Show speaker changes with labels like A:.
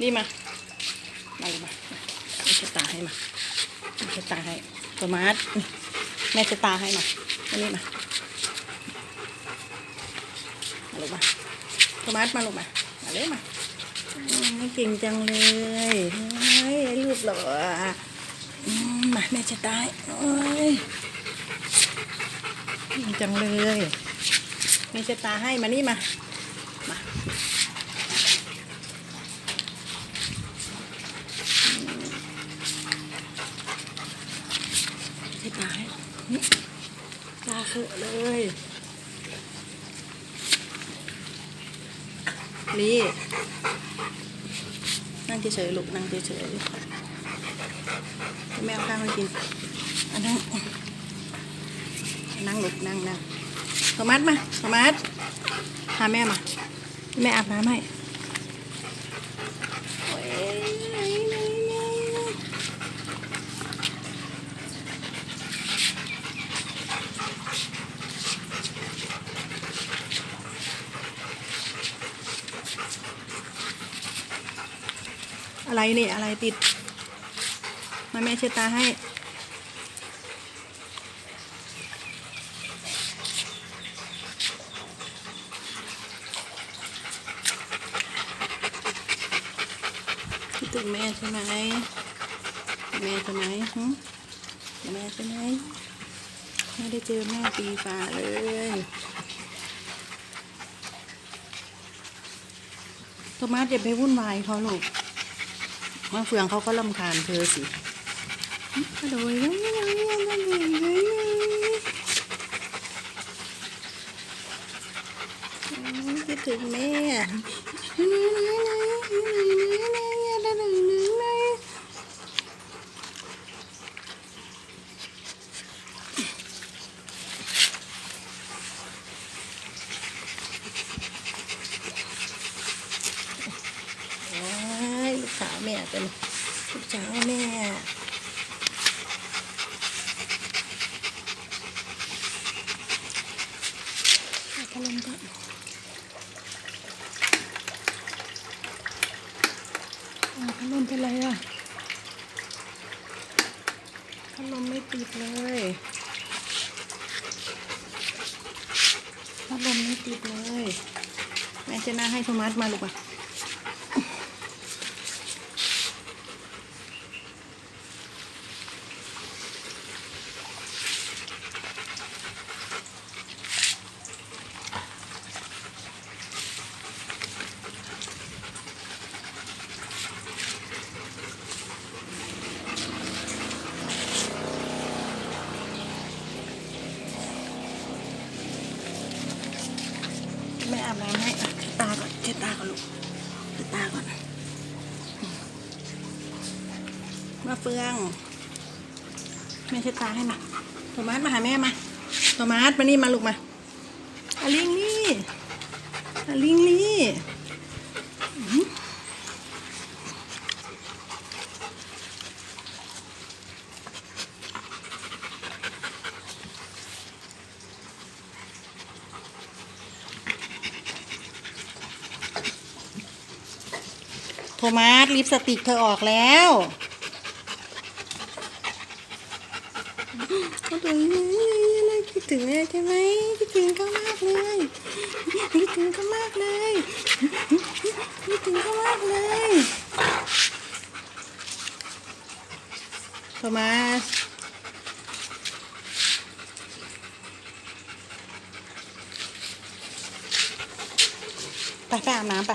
A: นี่มา มาเลยมาแม่จะตาให้มาแม่จะตาให้โทมัสนี่แม่จะตาให้มาอันนี้มา มาลูกมาโทมัสมาลูกมา มาเลยมาเก่งจังเลยเฮ้ยไอ้ลูกหรออืมมาแม่จะตายโอ้ยเก่งจังเลยแม่จะตาให้มานี่มา มา ให้ตาให้นี่ตาเขอะเลยลีนั่งเฉยๆลูกนั่งเฉยๆให้แม่เอาข้าวให้กินอันนั่งนั่งลูกนั่งนั่งโทมัสมาโทมัสพาแม่มา แม่อาบน้ำให้โอ้ย อะไรนี่อะไรติด มาแม่เช็ดตาให้ คิดถึงแม่ใช่ไหมแม่ใช่ไหมหึแม่ใช่ไหมไม่ได้เจอแม่ปีฝ่าเลยโทมัสอย่าไปวุ่นวายเขาลูก มาเฟืองเขาก็ลำคาญเธอสิหึกระโดดยังยังยังยังยังยังคิดถึงแม่ โอ้ยลูกสาวแม่เป็นลูกสาแม่เอาพัดลมก่อนเอาพัดลมเป็นไรอะพัดลมไม่ติดเลยพัดลมไม่ติดเลย แม่จะน่าให้โทมัสมาลูกอะ แม่อาบน้ำให้อะเช็ดตาก่อนเช็ดตาก่อนลูกเช็ดตาก่อนอืมาเฟืองแม่เช็ดตาให้มาโทมัสมาหาแม่มาโทมัสมานี่มาลูกมาอาลิงนี่อาลิงนี่ ทมัสลิปสติกเธอออกแล้วเขาตัวนี้เลยคิดถึงแม่ใช่ไหมคิดถึงเขามากเลยคิดถึงเขามากเลยคิดถึงเขามากเลยโทมัสไปไปอาบน้ำไป